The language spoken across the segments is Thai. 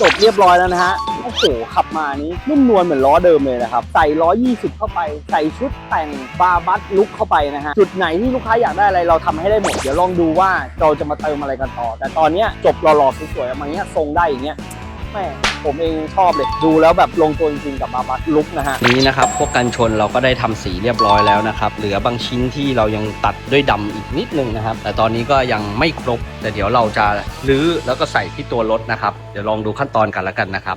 จบเรียบร้อยแล้วนะฮะ โอ้โห ขับมานี้นุ่มนวลเหมือนล้อเดิมเลยนะครับ ใส่120 เข้าไป ใส่ชุดแต่งบาบัสลุกเข้าไปนะฮะ จุดไหนที่ลูกค้าอยากได้อะไรเราทำให้ได้หมด เดี๋ยวลองดูว่าเราจะมาเติมอะไรกันต่อ แต่ตอนนี้จบหล่อๆสวยๆมาเนี้ยทรงได้อย่างเงี้ย แม่ผมเองชอบเลย ดูแล้วแบบลงตัวจริงๆกับบาร์บัสลุกนะฮะ นี้นะครับพวกกันชนเราก็ได้ทำสีเรียบร้อยแล้วนะครับ เหลือบางชิ้นที่เรายังตัดด้วยดำอีกนิดนึงนะครับ แต่ตอนนี้ก็ยังไม่ครบ แต่เดี๋ยวเราจะรื้อแล้วก็ใส่ที่ตัวรถนะครับ เดี๋ยวลองดูขั้นตอนกันแล้วกันนะครับ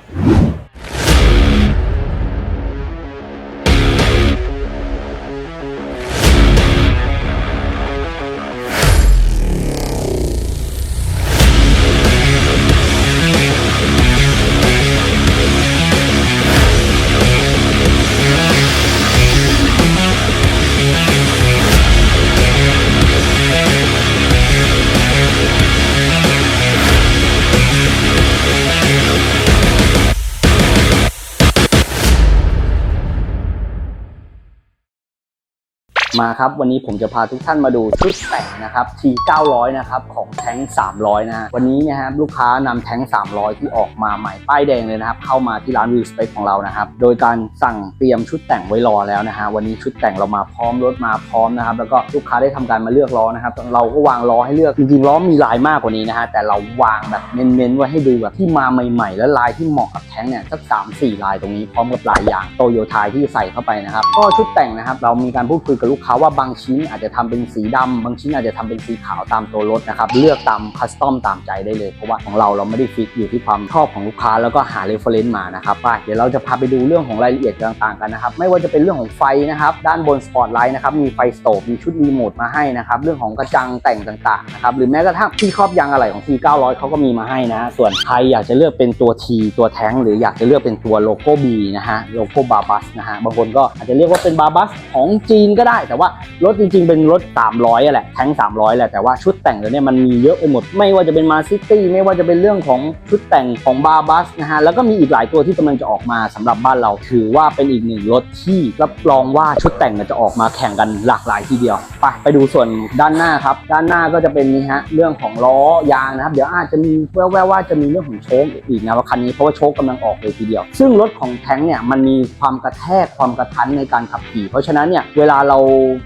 มาครับวันนี้ผมจะพาทุกท่านมาดูชุดแต่งนะครับ T900 นะครับของแท้ง 300 นะวันนี้นะครับลูกค้านำแท้ง 300 ที่ออกมาใหม่ป้ายแดงเลยนะครับ เข้ามาที่ร้านวิวสเปคของเรานะครับ โดยการสั่งเตรียมชุดแต่งไว้รอแล้วนะฮะวันนี้ชุดแต่งเรามาพร้อมรถมาพร้อมนะครับ แล้วก็ลูกค้าได้ทำการมาเลือกล้อนะครับเราก็วางล้อให้เลือกจริงๆล้อมีลายมากกว่านี้นะฮะแต่เราวางแบบเน้นๆไว้ให้ดูแบบที่มาใหม่ ๆ แล้วลายที่เหมาะกับแท้งเนี่ยสักสามสี่ลายตรงนี้พร้อมกับลายยางโตโยต้าที่ใส่เข้าไปนะครับก็ชุดแต่งนะครับเรามีการพูดคุยกับลูกค้าว่าบางชิ้นอาจจะทำเป็นสีดำบางชิ้นอาจจะทำเป็นสีขาวตามตัวรถนะครับ เลือกตามคัสตอมตามใจได้เลย เพราะว่าของเราเราไม่ได้ฟิกอยู่ที่ความชอบของลูกค้าแล้วก็หาเรฟเฟรนซ์มานะครับไปเดี๋ยวเราจะพาไปดูเรื่องของรายละเอียดต่างๆกันนะครับ ไม่ว่าจะเป็นเรื่องของไฟนะครับ ด้านบนสปอตไลท์นะครับ มีไฟสโตบมีชุดรีโมทมาให้นะครับ เรื่องของกระจังแต่งต่างๆนะครับ หรือแม้กระทั่งที่ครอบยางอะไหล่ของ T900 เขาก็มีมาให้นะ ส่วนใครอยากจะเลือกเป็นตัว T ตัวแท้งหรืออยากจะเลือกเป็นตัวโลโก้ B นะฮะ โลโก้บาบัสนะฮะ บางคนก็อาจจะเรียกว่าเป็นบาบัสของจีนก็ได้แแต่ว่ารถจริงๆ เป็นรถ 300อะแหละแท้ง300แหละแต่ว่าชุดแต่งตัวเนี้ยมันมีเยอะไปหมด ไม่ว่าจะเป็นมาซิตี้ไม่ว่าจะเป็นเรื่องของชุดแต่งของบาบัสนะฮะแล้วก็มีอีกหลายตัวที่กำลังจะออกมาสำหรับบ้านเราถือว่าเป็นอีกหนึ่งรถที่รับรองว่าชุดแต่งเนี่ยจะออกมาแข่งกันหลากหลายทีเดียวไปไปดูส่วนด้านหน้าครับด้านหน้าก็จะเป็นนี่ฮะเรื่องของล้อยางนะครับเดี๋ยวอาจจะมีแว่วๆว่าจะมีเรื่องของโชคอีกนะว่าคันนี้เพราะว่าโชคกำลังออกเลยทีเดียว ซึ่งรถของแท้งเนี่ยมันมีความกระแทกความกระทันในการขับขี่ เพราะฉะนั้นเนี่ยเวลาเรา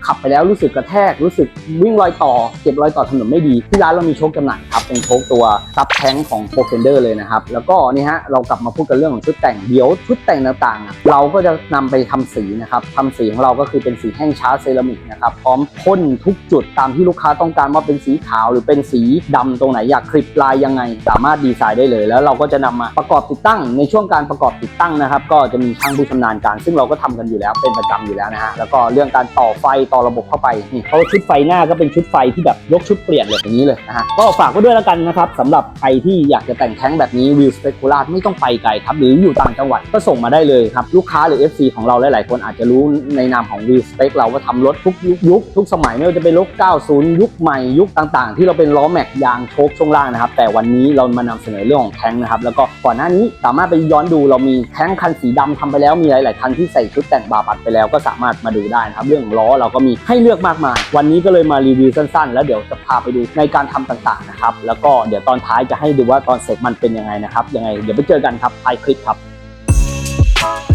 ขับไปแล้วรู้สึกกระแทกรู้สึกวิ่งรอยต่อเก็บรอยต่อถนนไม่ดี ที่ร้านเรามีโชคจำหน่ายครับเป็นโชคตัวซับแท้งของโปรเฟนเดอร์เลยนะครับ แล้วก็นี่ฮะเรากลับมาพูดกันเรื่องของชุดแต่งเดี๋ยวชุดแต่งต่างๆอะเราก็จะนำไปทำสีนะครับทำสีของเราก็คือเป็นสีแห้งชาร์จเซรามิกนะครับพร้อมพ่นทุกจุดตามที่ลูกค้าต้องการว่าเป็นสีขาวหรือเป็นสีดำตรงไหนอยากคลิปลายยังไง สามารถดีไซน์ได้เลย แล้วเราก็จะนำมาประกอบติดตั้งในช่วงการประกอบติดตั้งนะครับ ก็จะมีช่างผู้ชำนาญการ ซึ่งเราก็ทำกันอยู่แล้วเป็นประจำอยู่แล้วนะฮะแล้วก็เรื่องการต่อไฟต่อระบบเข้าไปนี่เพราชุดไฟหน้าก็เป็นชุดไฟที่แบบยกชุดเปลี่ยนเลยอย่างนี้เลยนะฮะก็ฝากไว้ด้วยแล้วกันนะครับสำหรับใครที่อยากจะแต่งแท้งแบบนี้วิวสเปกุลาไม่ต้องไปไกลครับหรืออยู่ต่างจังหวัดก็ส่งมาได้เลยครับลูกค้าหรือ FC ของเราหลาย ๆ คนอาจจะรู้ในนามของวิวสเปกเราก็ทำรถทุกยุคทุกสมัยไม่ว่าจะเป็นรถ 90 ยุคใหม่ยุคต่าง ๆ ที่เราเป็นล้อแม็กยางโชคช่วงล่างนะครับแต่วันนี้เรามานำเสนอเรื่องของแท้งนะครับแล้วก็ก่อนหน้านี้สามารถไปย้อนดูเรามีแท้งคันสีดำทำไปแล้วมีหลาย ๆ คันที่ใส่ชุดแต่งบาปัดไปแล้วก็สามารถมาดูได้นะครับเรื่องล้อเราก็มีให้เลือกมากมาย วันนี้ก็เลยมารีวิวสั้นๆ แล้วเดี๋ยวจะพาไปดูในการทำต่างๆนะครับ แล้วก็เดี๋ยวตอนท้ายจะให้ดูว่าตอนเสร็จมันเป็นยังไงนะครับ ยังไงเดี๋ยวไปเจอกันครับท้ายคลิปครับ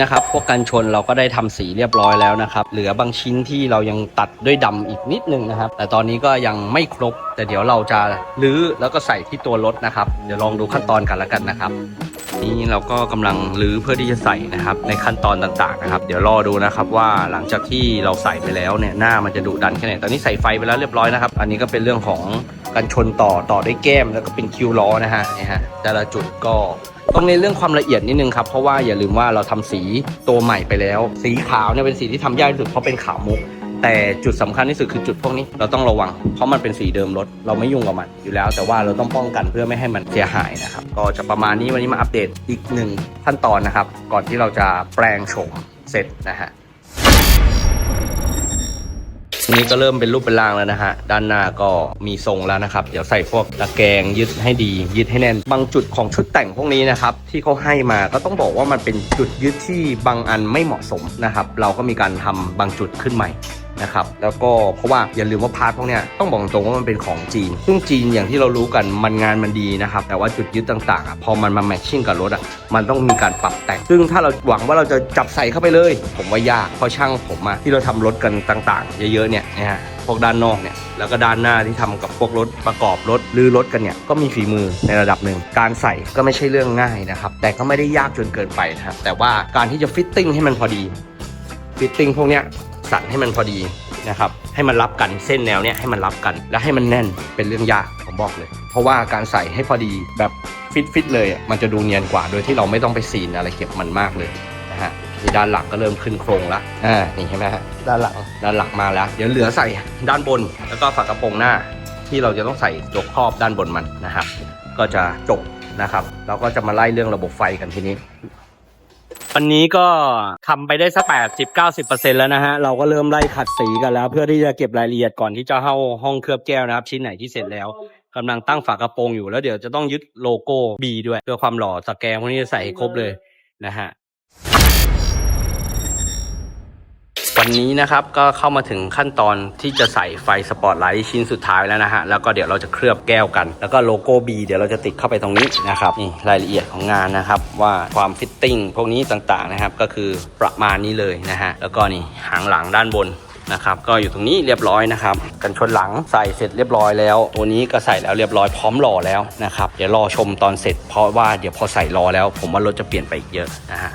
นี้นะครับพวกกันชนเราก็ได้ทำสีเรียบร้อยแล้วนะครับ เหลือบางชิ้นที่เรายังตัดด้วยดำอีกนิดนึงนะครับ แต่ตอนนี้ก็ยังไม่ครบ แต่เดี๋ยวเราจะรื้อแล้วก็ใส่ที่ตัวรถนะครับ เดี๋ยวลองดูขั้นตอนกันแล้วกันนะครับนี่เราก็กำลังรื้อเพื่อที่จะใส่นะครับ ในขั้นตอนต่างๆนะครับ เดี๋ยวรอดูนะครับว่าหลังจากที่เราใส่ไปแล้วเนี่ยหน้ามันจะดุดันแค่ไหนตอนนี้ใส่ไฟไปแล้วเรียบร้อยนะครับ อันนี้ก็เป็นเรื่องของการชนต่อต่อด้วยแก้มแล้วก็เป็นคิวล้อนะฮะเนี่ยฮะแต่ละจุดก็ ต้องในเรื่องความละเอียดนิดนึงครับ เพราะว่าอย่าลืมว่าเราทำสีตัวใหม่ไปแล้ว สีขาวเนี่ยเป็นสีที่ทำยากที่สุดเพราะเป็นขาวมุก แต่จุดสำคัญที่สุดคือจุดพวกนี้เราต้องระวัง เพราะมันเป็นสีเดิมรถ เราไม่ยุ่งกับมันอยู่แล้ว แต่ว่าเราต้องป้องกันเพื่อไม่ให้มันเสียหายนะครับ ก็จะประมาณนี้วันนี้มาอัปเดตอีกหนึ่งขั้นตอนนะครับ ก่อนที่เราจะแปลงโฉมเสร็จนะฮะ นี้ก็เริ่มเป็นรูปเป็นร่างแล้วนะฮะ ด้านหน้าก็มีทรงแล้วนะครับ เดี๋ยวใส่พวกตะแกรงยึดให้ดี ยึดให้แน่น บางจุดของชุดแต่งพวกนี้นะครับ ที่เขาให้มาก็ต้องบอกว่ามันเป็นจุดยึดที่บางอันไม่เหมาะสมนะครับ เราก็มีการทำบางจุดขึ้นใหม่ นะครับแล้วก็เพราะว่าอย่าลืมว่าพาร์ทพวกเนี้ยต้องบอกตรงว่ามันเป็นของจีน ซึ่งจีนอย่างที่เรารู้กันมันงานมันดีนะครับแต่ว่าจุดยึดต่างๆอะพอมันมาแมทชิ่งกับรถอะมันต้องมีการปรับแต่ง ซึ่งถ้าเราหวังว่าเราจะจับใส่เข้าไปเลย ผมว่ายากเพราะช่างผมอะที่เราทำรถกันต่าง ๆ เยอะๆเนี่ยนะฮะพวกด้านนอกเนี่ยแล้วก็ด้านหน้าที่ทำกับพวกรถประกอบรถลือรถกันเนี่ยก็มีฝีมือในระดับหนึ่งการใส่ก็ไม่ใช่เรื่องง่ายนะครับแต่ก็ไม่ได้ยากจนเกินไปนะครับแต่ว่าการที่จะฟิตติ้งให้มันพอดีฟิตติ้งพวกเนี้ย สั่นให้มันพอดีนะครับให้มันรับกันเส้นแนวเนี้ยให้มันรับกัน และให้มันแน่นเป็นเรื่องยากผมบอกเลย เพราะว่าการใส่ให้พอดีแบบฟิตฟิตๆเลยอะมันจะดูเนียนกว่า โดยที่เราไม่ต้องไปซีนอะไรเก็บมันมากเลยนะฮะที่ด้านหลังก็เริ่มขึ้นโครงละอ่านี่เห็นไหมฮะด้านหลังด้านหลังมาแล้ว เดี๋ยวเหลือใส่ด้านบน แล้วก็ฝากระโปรงหน้า ที่เราจะต้องใส่ยกครอบด้านบนมันนะครับ ก็จะจบนะครับเราก็จะมาไล่เรื่องระบบไฟกันทีนี้ วันนี้ก็ทำไปได้สักแปดสิบเก้าสิบเปอร์เซ็นแล้วนะฮะ เราก็เริ่มไล่ขัดสีกันแล้ว เพื่อที่จะเก็บรายละเอียดก่อนที่จะเข้าห้องเคลือบแก้วนะครับ ชิ้นไหนที่เสร็จแล้วกำลังตั้งฝากระโปรงอยู่แล้วเดี๋ยวจะต้องยึดโลโก้ B ด้วยเพื่อความหล่อสแกนพวกนี้จะใส่ครบเลยนะฮะ วันนี้นะครับก็เข้ามาถึงขั้นตอนที่จะใส่ไฟสปอตไลท์ชิ้นสุดท้ายแล้วนะฮะแล้วก็เดี๋ยวเราจะเคลือบแก้วกัน แล้วก็โลโก้ B เดี๋ยวเราจะติดเข้าไปตรงนี้นะครับนี่รายละเอียดของงานนะครับว่าความฟิตติ้งพวกนี้ต่างๆนะครับก็คือประมาณนี้เลยนะฮะแล้วก็นี่หางหลังด้านบนนะครับก็อยู่ตรงนี้เรียบร้อยนะครับ กันชนหลังใส่เสร็จเรียบร้อยแล้ว ตัวนี้ก็ใส่แล้วเรียบร้อยพร้อมหล่อแล้วนะครับเดี๋ยวรอชมตอนเสร็จเพราะว่าเดี๋ยวพอใส่รอแล้ว ผมว่ารถจะเปลี่ยนไปอีกเยอะนะฮะ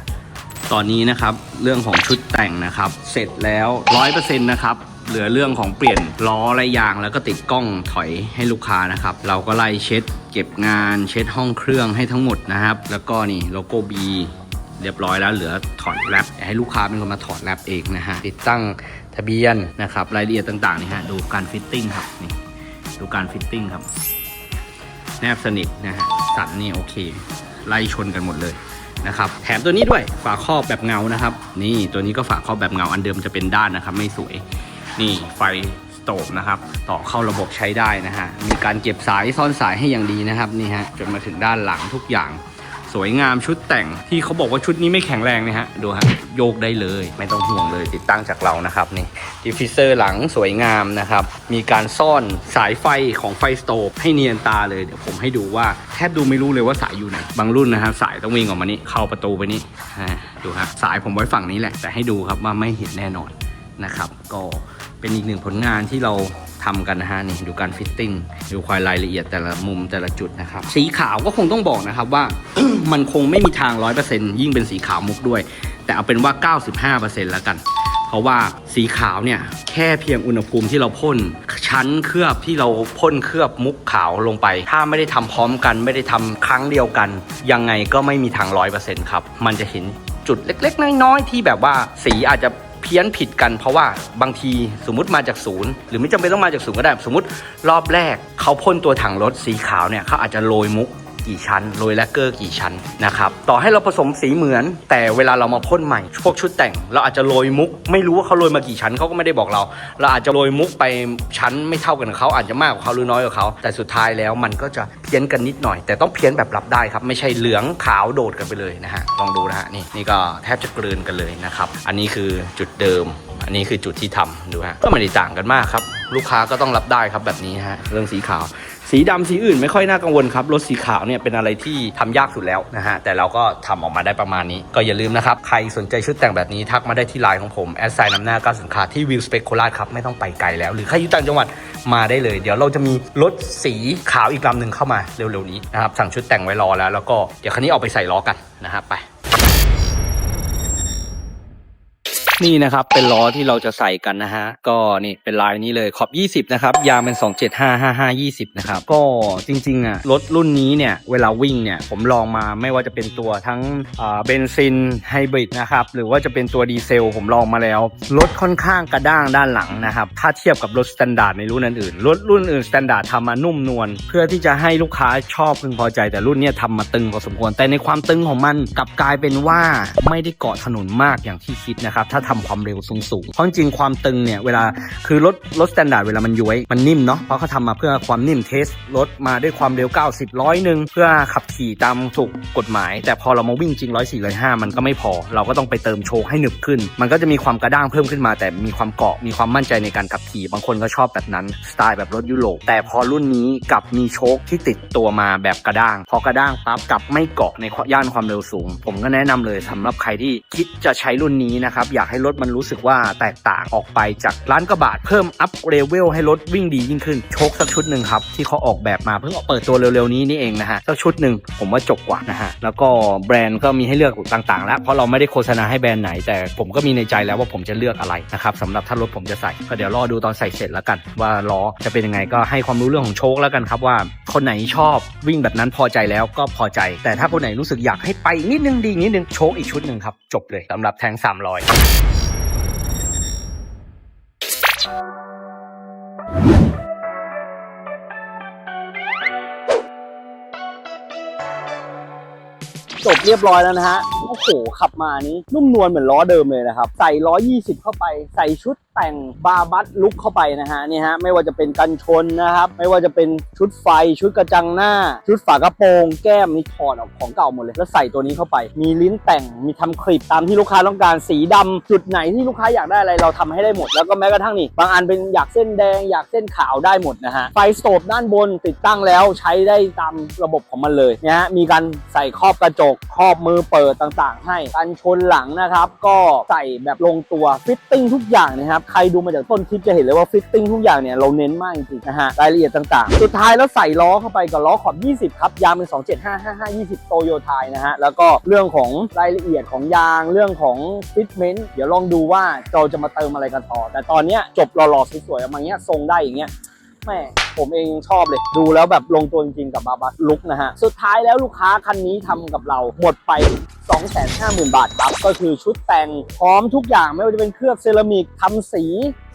ตอนนี้นะครับเรื่องของชุดแต่งนะครับ เสร็จแล้วร้อยเปอร์เซ็นต์นะครับเหลือเรื่องของเปลี่ยนล้อและยางแล้วก็ติดกล้องถอยให้ลูกค้านะครับ เราก็ไล่เช็ด เก็บงานเช็ดห้องเครื่องให้ทั้งหมดนะครับ แล้วก็นี่โลโก้ B เรียบร้อยแล้วเหลือถอดแรปให้ลูกค้าเป็นคนมาถอดแรปเองนะฮะติดตั้งทะเบียนนะครับรายละเอียดต่างๆนี่ฮะดูการฟิตติ้งครับนี่ดูการฟิตติ้งครับ แนบสนิทนะฮะสันนี่โอเค ไล่ชนกันหมดเลย นะครับแถมตัวนี้ด้วยฝาครอบแบบเงานะครับ นี่ตัวนี้ก็ฝาครอบแบบเงาอันเดิมจะเป็นด้านนะครับ ไม่สวย นี่ไฟสโตบนะครับ ต่อเข้าระบบใช้ได้นะฮะมีการเก็บสายซ่อนสายให้อย่างดีนะครับนี่ฮะจนมาถึงด้านหลังทุกอย่าง สวยงามชุดแต่งที่เขาบอกว่าชุดนี้ไม่แข็งแรงนะฮะดูฮะโยกได้เลย ไม่ต้องห่วงเลยติดตั้งจากเรานะครับนี่ดิฟฟิเซอร์หลังสวยงามนะครับมีการซ่อนสายไฟของไฟสโตบให้เนียนตาเลยเดี๋ยวผมให้ดูว่าแทบดูไม่รู้เลยว่าสายอยู่ไหนบางรุ่นนะครับสายต้องวิ่งออกมานี่เข้าประตูไปนี่ดูฮะสายผมไว้ฝั่งนี้แหละแต่ให้ดูครับว่าไม่เห็นแน่นอนนะครับก็ เป็นอีกหนึ่งผลงานที่เราทำกันนะฮะนี่ดูการฟิตติ้งดูความรายละเอียดแต่ละมุมแต่ละจุดนะครับ สีขาวก็คงต้องบอกนะครับว่า มันคงไม่มีทาง 100%ยิ่งเป็นสีขาวมุกด้วย แต่เอาเป็นว่า 95%แล้วกัน เพราะว่าสีขาวเนี่ย แค่เพียงอุณหภูมิที่เราพ่นชั้นเคลือบที่เราพ่นเคลือบมุกขาวลงไป ถ้าไม่ได้ทำพร้อมกัน ไม่ได้ทำครั้งเดียวกัน ยังไงก็ไม่มีทาง 100%ครับมันจะเห็นจุดเล็ก ๆ น้อยๆที่แบบว่าสีอาจจะ เพี้ยนผิดกันเพราะว่าบางทีสมมติมาจากศูนย์หรือไม่จำเป็นต้องมาจากศูนย์ก็ได้ สมมติรอบแรกเขาพ่นตัวถังรถสีขาวเนี่ยเขาอาจจะโรยมุก กี่ชั้นโรยแลกเกอร์กี่ชั้นนะครับต่อให้เราผสมสีเหมือน แต่เวลาเรามาพ่นใหม่ พวกชุดแต่ง เราอาจจะโรยมุก ไม่รู้ว่าเขาโรยมากี่ชั้นเขาก็ไม่ได้บอกเรา เราอาจจะโรยมุกไปชั้นไม่เท่ากันกับเขาอาจจะมากกว่าเขาหรือน้อยกว่าเขาแต่สุดท้ายแล้วมันก็จะเพี้ยนกันนิดหน่อย แต่ต้องเพี้ยนแบบรับได้ครับไม่ใช่เหลืองขาวโดดกันไปเลยนะฮะลองดูนะฮะนี่นี่ก็แทบจะกลืนกันเลยนะครับอันนี้คือจุดเดิม อันนี้คือจุดที่ทำดูฮะก็ไม่ได้ต่างกันมากครับลูกค้าก็ต้องรับได้ครับแบบนี้ฮะเรื่องสีขาว สีดำสีอื่นไม่ค่อยน่ากังวลครับรถสีขาวเนี่ยเป็นอะไรที่ทำยากสุดแล้วนะฮะแต่เราก็ทำออกมาได้ประมาณนี้ ก็อย่าลืมนะครับ ใครสนใจชุดแต่งแบบนี้ทักมาได้ที่ไลน์ของผมแอดไซน์นำหน้าก้าสินค้าที่วิวสเปกโคราชครับไม่ต้องไปไกลแล้ว หรือใครอยู่ต่างจังหวัดมาได้เลย เดี๋ยวเราจะมีรถสีขาวอีกลำหนึ่งเข้ามาเร็วๆนี้นะครับสั่งชุดแต่งไว้รอแล้ว แล้วก็เดี๋ยวคันนี้เอาไปใส่ล้อกันนะครับไป นี่นะครับเป็นล้อที่เราจะใส่กันนะฮะก็นี่เป็นลายนี้เลยขอบ 20 นะครับ ยางเป็น 2755520นะครับ ก็จริงๆอะรถรุ่นนี้เนี่ย เวลาวิ่งเนี่ย ผมลองมาไม่ว่าจะเป็นตัวทั้งเบนซินไฮบริดนะครับ หรือว่าจะเป็นตัวดีเซล ผมลองมาแล้ว รถค่อนข้างกระด้างด้านหลังนะครับ ถ้าเทียบกับรถสแตนดาร์ดในรุ่นอื่นๆรถรุ่นอื่นสแตนดาร์ดทำมานุ่มนวลเพื่อที่จะให้ลูกค้าชอบพึงพอใจแต่รุ่นนี้ทำมาตึงพอสมควรแต่ในความตึงของมันกลับกลายเป็นว่าไม่ได้เกาะถนนมากอย่างที่คิดนะครับถ้าทำความเร็วสูงๆ เพราะจริงความตึงเนี่ยเวลาคือรถรถสแตนดาร์ดเวลามันย้วยมันนิ่มเนาะเพราะเขาทำมาเพื่อความนิ่มเทสรถมาด้วยความเร็ว 90ร้อยหนึ่งเพื่อขับขี่ตามถูกกฎหมาย แต่พอเรามาวิ่งจริง104 105มันก็ไม่พอ เราก็ต้องไปเติมโชว์ให้หนึบขึ้น มันก็จะมีความกระด้างเพิ่มขึ้นมา แต่มีความเกาะมีความมั่นใจในการขับขี่บางคนก็ชอบแบบนั้นสไตล์แบบรถยุโรปแต่พอรุ่นนี้กลับมีโชคที่ติดตัวมาแบบกระด้าง พอกระด้างปั๊บกลับไม่เกาะในย่านความเร็วสูง ผมก็แนะนำเลยสำหรับใครที่คิดจะใช้รุ่นนี้นะครับอยากให้รถมันรู้สึกว่าแตกต่างออกไปจากร้านกระบะเพิ่มอัพเลเวลให้รถวิ่งดียิ่งขึ้นโชคสักชุดหนึ่งครับที่เขาออกแบบมาเพิ่งเปิดตัวเร็วๆนี้นี่เองนะฮะสักชุดหนึ่งผมว่าจบกว่านะฮะแล้วก็แบรนด์ก็มีให้เลือกต่างๆ แล้วเพราะเราไม่ได้โฆษณาให้แบรนด์ไหน แต่ผมก็มีในใจแล้วว่าผมจะเลือกอะไรนะครับสำหรับถ้ารถผมจะใส่ก็เดี๋ยวรอดูตอนใส่เสร็จแล้วกัน ว่าล้อจะเป็นยังไงก็ให้ความรู้เรื่องของโชคแล้วกันครับว่า คนไหนชอบวิ่งแบบนั้นพอใจแล้วก็พอใจ แต่ถ้าคนไหนรู้สึกอยากให้ไปนิดนึงดีนิดนึงโชคอีกชุดหนึ่งครับจบเลยสำหรับแทง300 จบเรียบร้อยแล้วนะฮะ โอ้โห ขับมานี้นุ่มนวลเหมือนล้อเดิมเลยนะครับ ใส่120 เข้าไปใส่ชุดแต่งบาบัสลุกเข้าไปนะฮะนี่ฮะไม่ว่าจะเป็นกันชนนะครับ ไม่ว่าจะเป็นชุดไฟชุดกระจังหน้า ชุดฝากระโปรงแก้มนี่ถอดออกของเก่าหมดเลย แล้วใส่ตัวนี้เข้าไป มีลิ้นแต่งมีทำคลิปตามที่ลูกค้าต้องการสีดำจุดไหนที่ลูกค้าอยากได้อะไรเราทำให้ได้หมด แล้วก็แม้กระทั่งนี่บางอันเป็นอยากเส้นแดง อยากเส้นขาวได้หมดนะฮะไฟสโตบด้านบนติดตั้งแล้วใช้ได้ตามระบบของมันเลยนะฮะมีการใส่ครอบกระจกครอบมือเปิดต่างๆ ให้กันชนหลังนะครับก็ใส่แบบลงตัวฟิตติ้งทุกอย่างนะครับใครดูมาจากต้นคลิปจะเห็นเลยว่าฟิตติ้งทุกอย่างเนี่ยเราเน้นมากจริงๆนะฮะรายละเอียดต่างๆ สุดท้ายแล้วใส่ล้อเข้าไปกับล้อขอบ 20 ครับ ยางเป็น 275 55 20 โตโยไทยนะฮะแล้วก็เรื่องของรายละเอียดของยางเรื่องของฟิตเมนต์เดี๋ยวลองดูว่าเราจะมาเติมอะไรกันต่อ แต่ตอนเนี้ยจบหล่อๆสวยๆออกมาเงี้ยทรงได้อย่างเงี้ยแม่ ผมเองชอบเลย ดูแล้วแบบลงตัวจริงๆกับบาบัสลุกนะฮะ สุดท้ายแล้วลูกค้าคันนี้ทำกับเราหมดไป 250,000 บาทครับ ก็คือชุดแต่งพร้อมทุกอย่างไม่ว่าจะเป็นเคลือบเซรามิกทำสี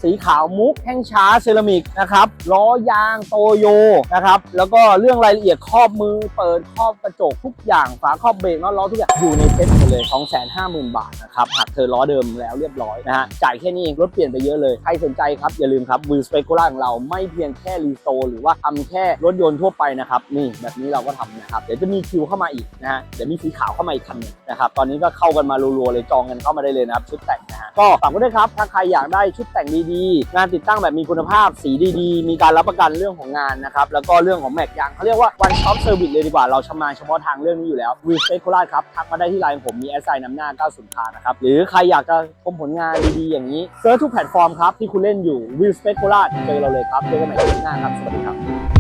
สีขาวมุกแห้งช้าเซรามิกนะครับล้อยางโตโยนะครับแล้วก็เรื่องรายละเอียดครอบมือ เปิดครอบกระจกทุกอย่างฝาครอบเบรกน็อตล้อทุกอย่างอยู่ในเซ็ตหมดเลย250,000 บาทนะครับหากเธอล้อเดิมแล้วเรียบร้อยนะฮะจ่ายแค่นี้เองรถเปลี่ยนไปเยอะเลย ใครสนใจครับอย่าลืมครับวิวสเปกุล่าของเราไม่เพียงแค่รีโซหรือว่าทำแค่รถยนต์ทั่วไปนะครับนี่แบบนี้เราก็ทำนะครับเดี๋ยวจะมีคิวเข้ามาอีกนะฮะเดี๋ยวมีสีขาวเข้ามาอีกคันนึงนะครับตอนนี้ก็เข้ากันมารัวๆเลยจองกันเข้ามาได้เลยนะครับชุดแต่งนะฮะก็ฝากไว้ด้วยครับถ้าใครอยากได้ชุดแต่งดีๆงานติดตั้งแบบมีคุณภาพสีดี ๆ มีการรับประกันเรื่องของงานนะครับแล้วก็เรื่องของแม็กยางเขาเรียกว่า one stop service เลยดีกว่าเราชำนาญเฉพาะทางเรื่องนี้อยู่แล้ววิวสเปกุล่าครับทักมาได้ที่ไลน์ผมมีแอสไซน์นำหน้า90คานะครับหรือใครอยากจะชมผลงานดีๆอย่างนี้เซิร์ชทุกแพลตฟอร์มครับที่คุณเล่นอยู่วิสเปกุล่าเจอเราเลยครับเจอกันใหม่คลิปหน้าครับสวัสดีครับ